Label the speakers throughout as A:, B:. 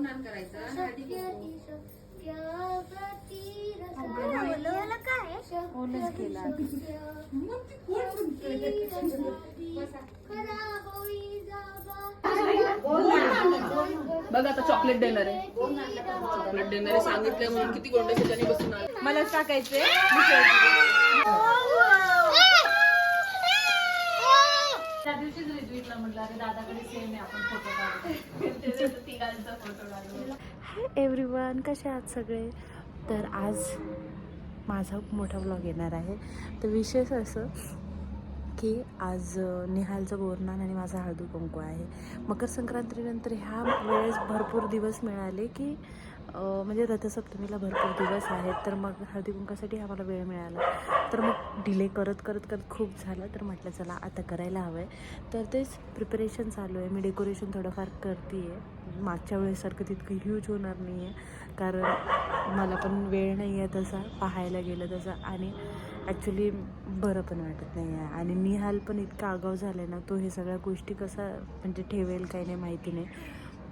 A: बोरनान करायचं.
B: ओलच केला.
A: बघ आता चॉकलेट देणार आहे. चॉकलेट देणार आहे. सांगितलंय म्हणून किती गोंड त्याने बसून आले.
B: मला टाकायचे त्या दिवशीच रिट्वीटला म्हटलं अरे दादाकडे सेम आहे आपण फोटो काढतो तिघांचा फोटो काढतो
C: हाय एव्हरीवन कसे आहात सगळे? तर आज माझा मोठा ब्लॉग येणार आहे. तर विशेष असं की आज निहालचं बोरनान आणि माझा हळदू कुंकू आहे. मकर संक्रांतीनंतर ह्या वेळेस भरपूर दिवस मिळाले की म्हणजे रथसप्तमीला भरपूर दिवस आहेत तर मग हळदी कुंकासाठी आम्हाला वेळ मिळाला. तर मग डिले करत करत करत खूप झालं. तर म्हटलं चला आता करायला हवं आहे तर तेच प्रिपरेशन चालू आहे. मी डेकोरेशन थोडंफार करते आहे मागच्या वेळेसारखं तितकं ह्यूज होणार नाही आहे कारण मला पण वेळ नाही आहे तसा पाहायला गेलं तसं. आणि ॲक्च्युली बरं पण वाटत नाही आहे आणि निहाल पण इतका आगाव झाला आहे ना तो हे सगळ्या गोष्टी कसा म्हणजे ठेवेल काही नाही माहिती नाही.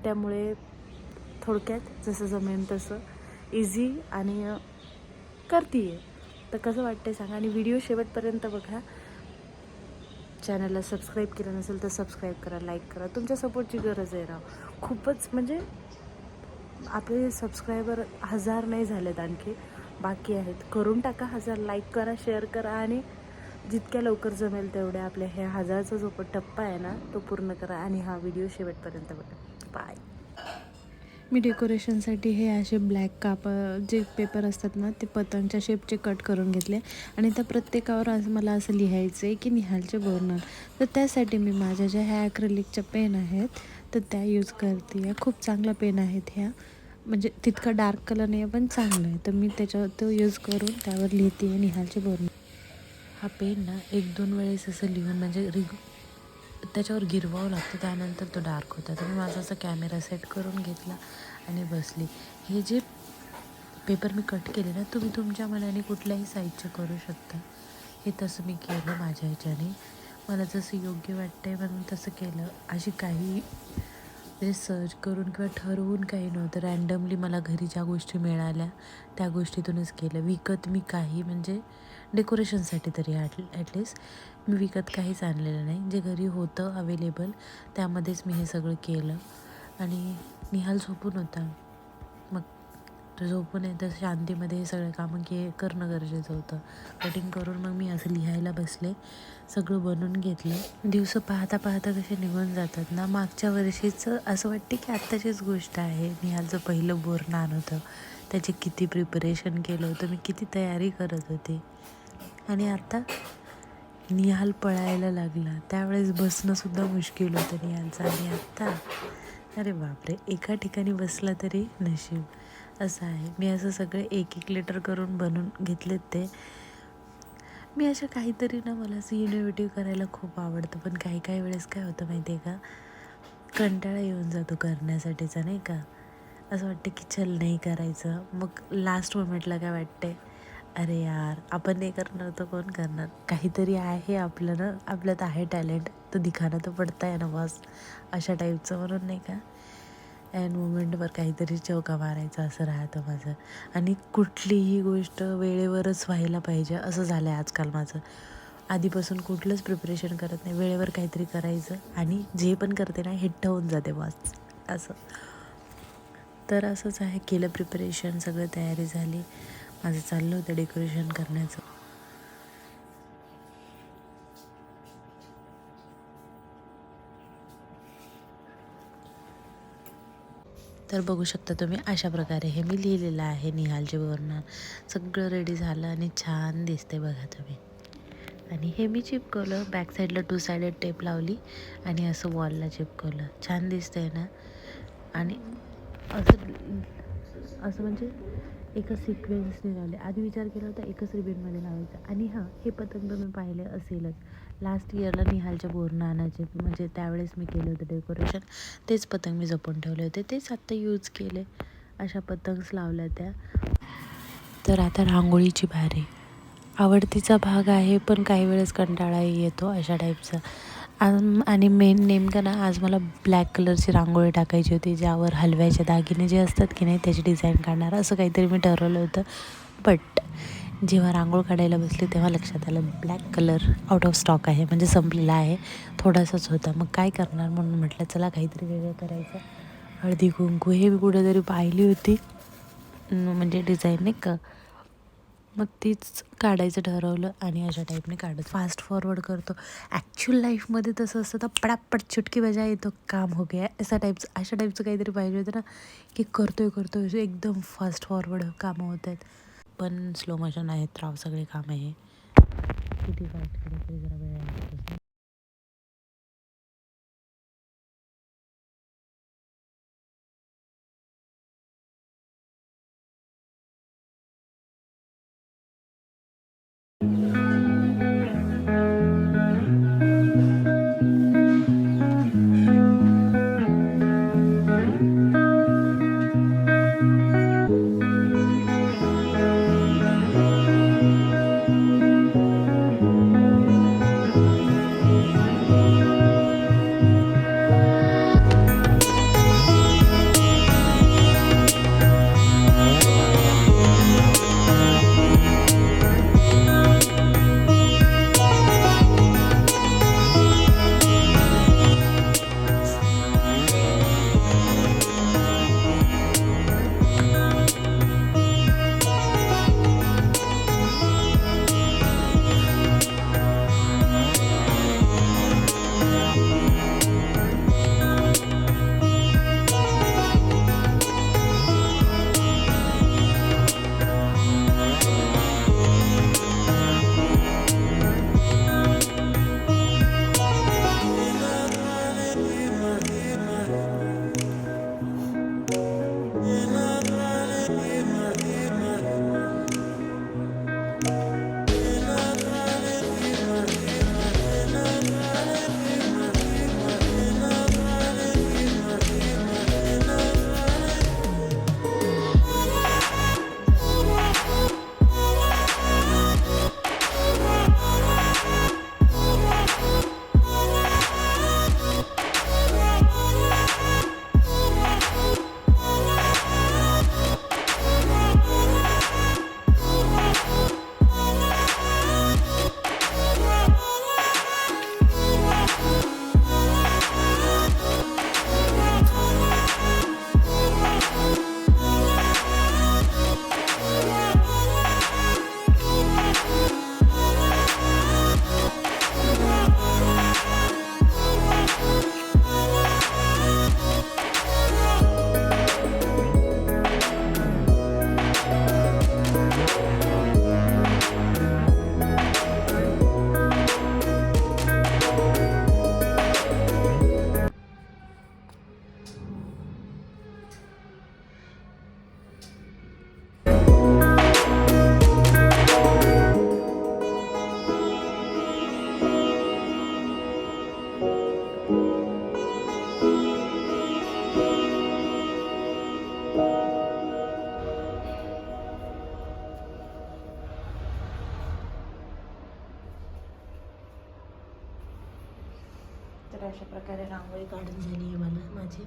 C: त्यामुळे थोडक्यात जसं जमेन तसं. इझी आणि अ, करते तर कसं वाटतंय सांगा? आणि व्हिडिओ शेवटपर्यंत बघा. चॅनलला सबस्क्राईब केलं नसेल तर सबस्क्राईब करा लाईक करा. तुमच्या सपोर्टची गरज आहे राव. खूपच म्हणजे आपले सबस्क्रायबर हजार नाही झालेत आणखी. बाकी आहेत. करून टाका हजार लाईक करा शेअर करा आणि जितक्या लवकर जमेल तेवढ्या आपल्या ह्या हजारचा जो टप्पा आहे ना तो पूर्ण करा आणि हा व्हिडिओ शेवटपर्यंत बघा. बाय मी डेकोरेशनसाठी हे असे ब्लॅक काप जे पेपर असतात ना ते पतंगच्या शेपचे कट करून घेतले. आणि त्या प्रत्येकावर असं मला असं लिहायचं आहे की निहालचे बर्नर. तर त्यासाठी मी माझ्या ज्या ह्या ॲक्रेलिकच्या पेन आहेत तर त्या यूज करते. आहे खूप चांगला पेन आहेत ह्या. म्हणजे तितका डार्क कलर नाही आहे पण चांगलं आहे. तर मी त्याच्यावर तो यूज करून त्यावर लिहिते आहे निहालचे बर्नर. हा पेन ना एक दोन वेळेस असं लिहून म्हणजे रिग त्याच्यावर गिरवावं लागतं. त्यानंतर तो डार्क होता. तर मी माझा असा कॅमेरा सेट करून घेतला आणि बसली. हे जे पेपर मी कट केले ना तुम्ही तुमच्या मनाने कुठल्याही साईजचे करू शकता. हे तसं मी केलं माझ्या ह्याच्याने. मला जसं योग्य वाटतंय म्हणून तसं केलं. अशी काही ते सर्च करून किंवा ठरवून काही नव्हतं. रॅन्डमली मला घरी ज्या गोष्टी मिळाल्या त्या गोष्टीतूनच केलं. विकत मी काही म्हणजे डेकोरेशनसाठी तरी ॲट ॲटलिस्ट मी विकत काहीच आणलेलं नाही. जे घरी होतं अवेलेबल त्यामध्येच मी हे सगळं केलं. आणि निहाल झोपून होता. तर झोपून येतं शांतीमध्ये हे सगळे कामं के करणं गरजेचं होतं. कटिंग करून मग मी असं लिहायला बसले सगळं बनवून घेतलं. दिवस पाहता पाहता कसे निघून जातात ना मागच्या वर्षीचं असं वाटते की आत्ताचीच गोष्ट आहे. निहालचं पहिलं बोर नान होतं त्याचे किती प्रिपरेशन केलं होतं मी किती तयारी करत होते. आणि आता निहाल पळायला लागला. त्यावेळेस बसणंसुद्धा मुश्किल होतं निहालचं. आणि आत्ता अरे बापरे एका ठिकाणी बसला तरी नशीब. असं आहे. मी असं सगळे एक एक लिटर करून बनवून घेतलेत ते. मी अशा काहीतरी ना मला असं इनोव्हेटिव्ह करायला खूप आवडतं. पण काही काही वेळेस काय होतं माहिती आहे का? कंटाळा येऊन जातो करण्यासाठीचा नाही का? असं वाटतं की चल नाही करायचं. मग लास्ट मोमेंटला काय वाटते अरे यार आपण नाही करणार तर कोण करणार? काहीतरी आहे आपलं ना? आपल्यात आहे टॅलेंट तर दिखाना तर पडता आहे ना बस अशा टाईपचं म्हणून नाही का? ॲन मोमेंटवर काहीतरी चौका मारायचा असं राहतं माझं. आणि कुठलीही गोष्ट वेळेवरच व्हायला पाहिजे असं झालं आहे आजकाल माझं. आधीपासून कुठलंच प्रिपरेशन करत नाही वेळेवर काहीतरी करायचं आणि जे पण करते ना हिट्ट होऊन जाते बस. असं. तर असंच आहे केलं प्रिपरेशन सगळं तयारी झाली. माझं चाललं होतं डेकोरेशन करण्याचं. तर बघू शकता तुम्ही अशा प्रकारे हे मी लिहिलेलं आहे निहालचे वर्णन सगळं रेडी झालं आणि छान दिसते बघा तुम्ही. आणि हे मी चिपकवलं बॅक साईडला टू सायडेड टेप लावली आणि असं वॉलला चिपकवलं छान दिसतंय ना? आणि असं असं म्हणजे एका सिक्वेन्सने लावले आधी विचार केला होता एकच रिबीनमध्ये लावायचा. आणि हां हे पतंग तुम्ही पाहिले असेलच. लास्ट इयरला निहालच्या बोरनानाचे म्हणजे त्यावेळेस मी केलं होतं डेकोरेशन तेच पतंग मी जपून ठेवले होते. तेच आत्ता यूज केले. अशा पतंग्स लावल्या त्या. तर आता रांगोळीची भारी आवडतीचा भाग आहे पण काही वेळेस कंटाळाही येतो अशा टाईपचा आणि मेन नेमकं ना आज मला ब्लॅक कलरची रांगोळी टाकायची होती ज्यावर हलव्याचे दागिने जे असतात की नाही त्याची डिझाईन काढणार. असं काहीतरी मी ठरवलं होतं. बट जेव्हा रांगोळ काढायला बसली तेव्हा लक्षात आलं black colour out of stock आहे. म्हणजे संपलेला आहे. थोडासाच होता. मग काय करणार? म्हणून म्हटलं चला काहीतरी वेगळं करायचं. हळदी कुंकू हे मी कुठेतरी पाहिली होती. म्हणजे डिझाईन नाही का? मग तीच काढायचं ठरवलं आणि अशा टाईपने काढत फास्ट फॉरवर्ड करतो. ॲक्च्युअल लाईफमध्ये तसं असतं तर पडापट चुटकी बजा येतो काम हो गया. अशा टाईपचं अशा टाईपचं काहीतरी पाहिजे होतं ना की करतोय करतोय असं एकदम फास्ट फॉरवर्ड कामं होत आहेत. पण स्लो मोशन आहेत राव सगळे कामं हे. किती फास्ट केलं जरा वेळ लागतोच ना. प्रकारे रांगोळी काढून झाली आहे मला. माझी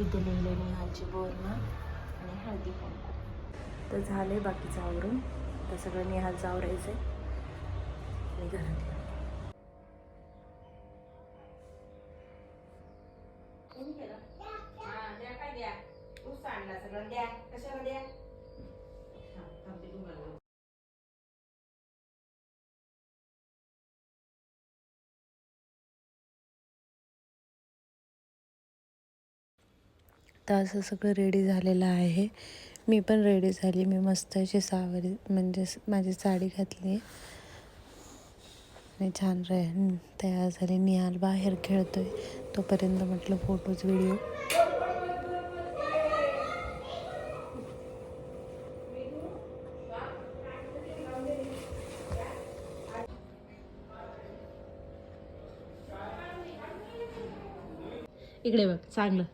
C: इथे लिहिले निहालची बोरणं आणि हळदी कुंकू. तर झाले बाकीचं आवरून. तर सगळं निहाल आवरायचं आहे. आणि घरात तर असं सगळं रेडी झालेलं आहे. मी पण रेडी झाली. मी मस्त अशी सावरी म्हणजे माझी साडी घातली. आणि छान रे तयार झाली. निहाल बाहेर खेळतोय. तोपर्यंत म्हटलं फोटोज व्हिडिओ इकडे बघ चांगलं.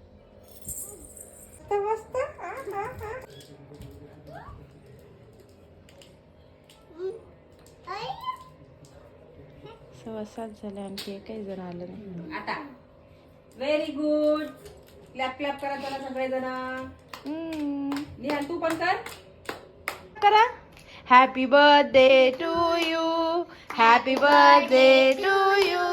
C: सव्वा सात झाले आणखी एकही जण आलं नाही.
A: आता. व्हेरी गुड क्लॅप क्लॅप करा त्याला सगळेजण. निहाल तू पण कर.
C: करा. Happy birthday to you happy birthday to you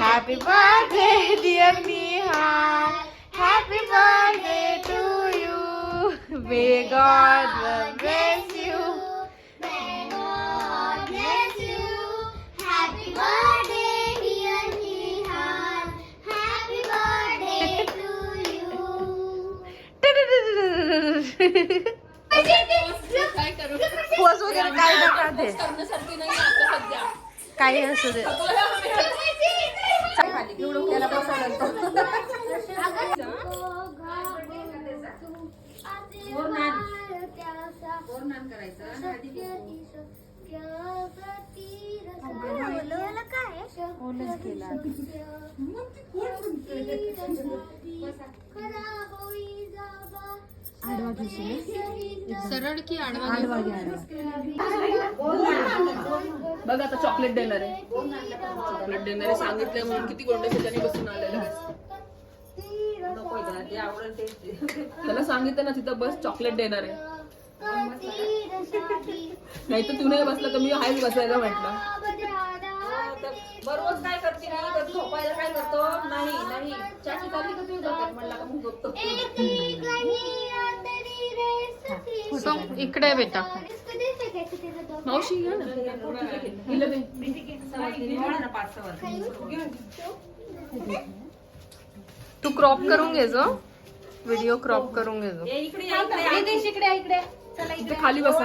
C: happy birthday dear Nihal happy birthday to you may God bless
A: सध्या.
C: काही असू दे.
A: त्याला सरळ की आडवा बघ आता चॉकलेट देणार आहे. चॉकलेट देणार आहे सांगितलंय म्हणून किती गोंड त्याने बसून आलेलं त्याला सांगितलं ना तिथं बस चॉकलेट देणार आहे. नाही तर तू नाही बसला तर मी हायच बसायला म्हटलं. बरोबर काय करते ना कधी झोपायला काय करतो? नाही नाही. चाची चालली का तुम्ही झोपत म्हणला का मग झोपतो.
C: इकडे बेटा.
A: मावशी
C: तू क्रॉप करून घे जो. व्हिडिओ क्रॉप करून घे जो.
A: इकडे या, इकडे. इथे खाली बसा.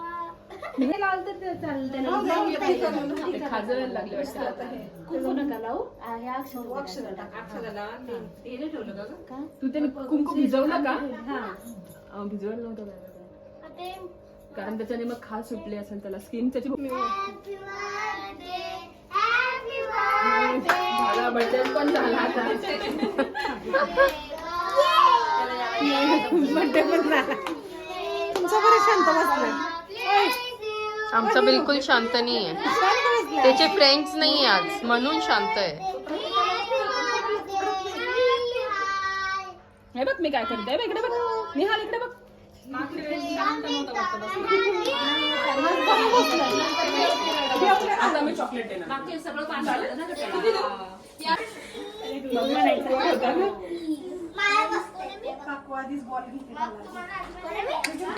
A: तू ते कुंकू भिजवलं का? भिजवलं नव्हतं का? कारण त्याच्याने मग खास सुटली असेल त्याला स्किन त्याची झाला बर्थडे पण झाला आता.
C: आमचा बिलकुल शांत नाही आहे त्याचे फ्रेंड्स नाही आज म्हणून शांत आहे.
A: हे बघ मी काय करते? बघ, इकडे बघ. निहाल इकडे बघ. आता मी चॉकलेट देणार सगळं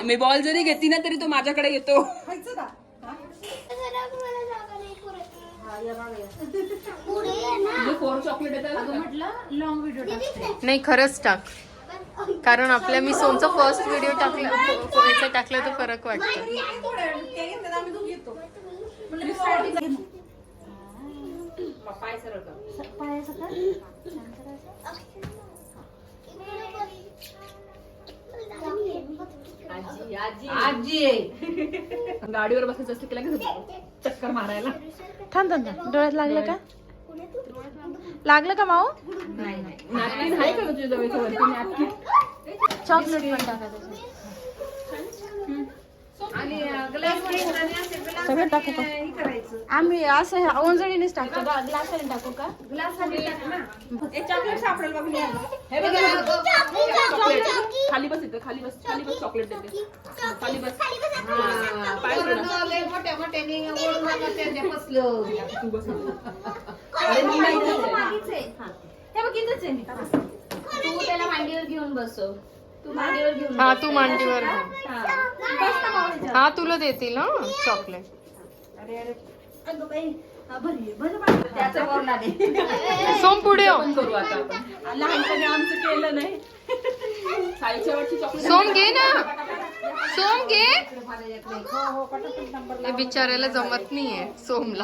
A: मी बॉल जरी घेतली ना तरी तो माझ्याकडे येतो. फोर चॉकलेट
C: नाही खरंच टाक. कारण आपल्या मी सोनचा फर्स्ट व्हिडिओ टाकला याचा टाकला तर फरक वाटतो.
A: पाय आजी गाडीवर बसायचं असतं केला का चक्कर मारायला.
C: थांब थांब थांब. डोळ्यात लागलं का? लागलं का माऊ?
A: नॅपकिन आहे का तुझ्या जवळ वरती नॅपकिन.
C: चॉकलेट पण टाका त्याच्यात. सगळं टाकू का? आम्ही असं ओंजळीनेच टाकतो. ग्लासाने टाकू का?
A: चॉकलेट सापडेल बघ हे. बघ हे बघ. चॉकलेट खाली बस इथं खाली बस खाली बस चॉकलेट देते. खाली बस. हा, पाय जोडा. तू बस. मी नाही इथंच आहे.
B: तू त्याला मांडीवर घेऊन बसव.
C: हा तू मांडीवर घे. हा. तुला देतील हा चॉकलेट. सोम पुढे हो.
A: पण करू आता आपण. लहानपणी आमचं केलं नाही. साईच्या वरची चॉकलेट
C: सोम घे ना.
D: सोम घे. बिचाऱ्याला जमत नाहीये सोमला.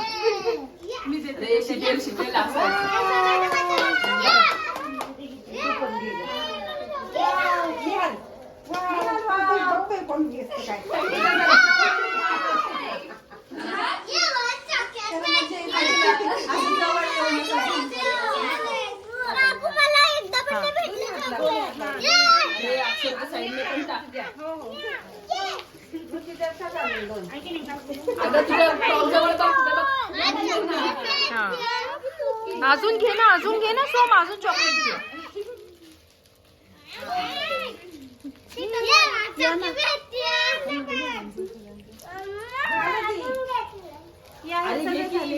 A: अरे
D: अजून घे ना अजून घे ना सोम अजून चॉकलेट घे
A: अरे घे की.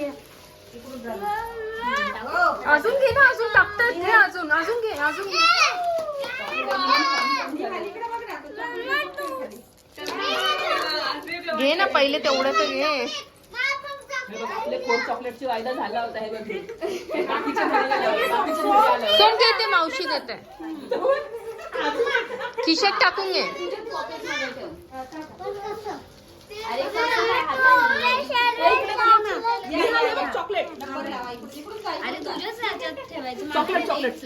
D: अजून घे ना अजून टाकतात घे अजून अजून घे अजून घे घे ना पहिले तेवढं तर घे.
A: हे आपले फोर चॉकलेटची वायदा झाला होता हे
D: देते. मावशी देते. खिशात टाकून घे.
A: चॉकलेट. Chocolate chocolate.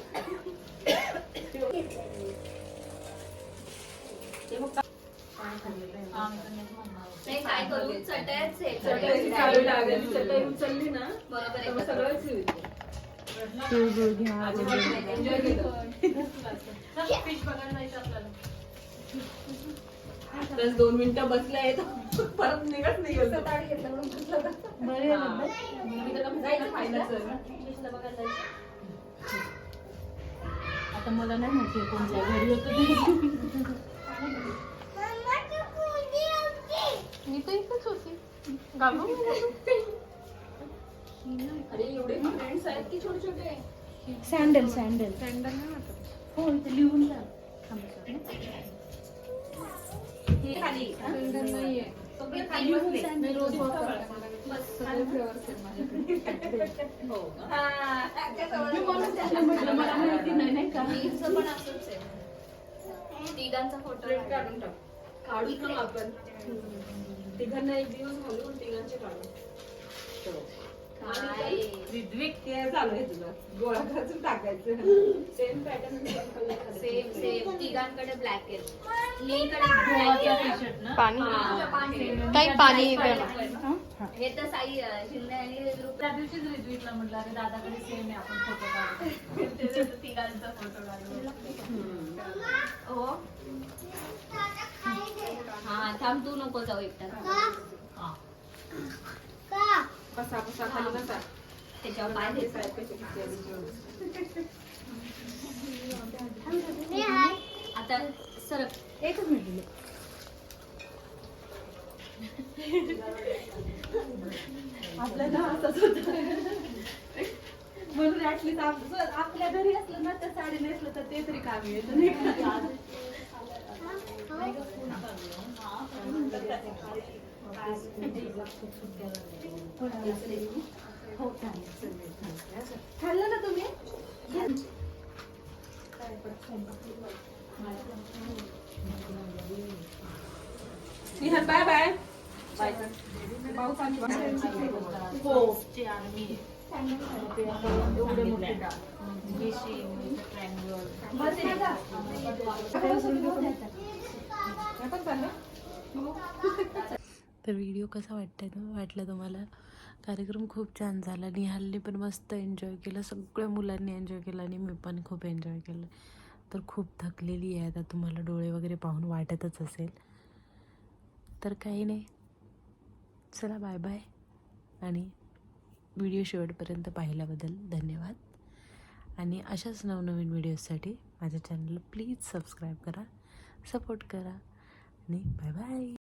A: बोलणार
B: काय करू? चटयाच
A: चटई लागेल. चटई उचलली ना तर मग सगळंच होईल. Enjoy केलं.
B: फिश बघायला जायचं आपल्याला
A: बस दोन मिनिटं बसले आहेत. परत निघत नाही.
E: आता मला नाही माहिती कोणत्या घरी होतं
D: मी तर इथंच होती. घालून
A: अरे एवढे फ्रेंड्स आहेत की छोटे छोटे?
E: सँडल सँडल सँडल हो इथे लिहून जा मला माहिती नाही नाही का?
B: पण असंच आहे. तिघांचा फोटो
A: प्रिंट काढून टाक. काढू आपण? तिघांना एक दिवस घालून तिघांचे काढू
B: काय?
E: रिद्विक ते चालू आहे तुझं. गोळा करायचं टाकायचं.
A: सेम पॅटर्न
B: सेम सेम तिघांकडे ब्लॅक आहे. लीकडे
D: पाणी ताई पाणी.
B: हे. तर साई शिंदे आणि त्या दिवशीच रिट्वीटला म्हटलं अरे दादाकडे सेम आहे आपण फोटो काढू तिघांचा फोटो काढू हो. हा थांब तू नको जाऊ एकटा.
A: बसा बसा खाली बसा.
B: त्याच्यावर पाय द्यायचा
A: साहेब कसे किती आधी
B: आता सरक
E: एकच मिनिट
A: आपल्याला असंच होतं. म्हणून ऍटलीस्ट आपल्या घरी असलं ना तर साडी नेसलं तर ते तरी कामी येतं नाही का? खाल्लं ना तुम्ही? बाय बाय बाय
E: एवढे मोठे ट्रँगल
C: तर व्हिडिओ कसा वाटतंय ना वाटलं तुम्हाला? कार्यक्रम खूप छान झाला. निहालने पण मस्त एन्जॉय केलं. सगळ्या मुलांनी एन्जॉय केलं आणि मी पण खूप एन्जॉय केलं. तर खूप थकलेली आहे आता तुम्हाला. डोळे वगैरे पाहून वाटतच असेल. तर काही नाही. चला बाय बाय आणि व्हिडिओ शेवटपर्यंत पाहिल्याबद्दल धन्यवाद. आणि अशाच नवनवीन व्हिडिओजसाठी माझ्या चॅनलला प्लीज सबस्क्राईब करा. सपोर्ट करा. आणि बाय बाय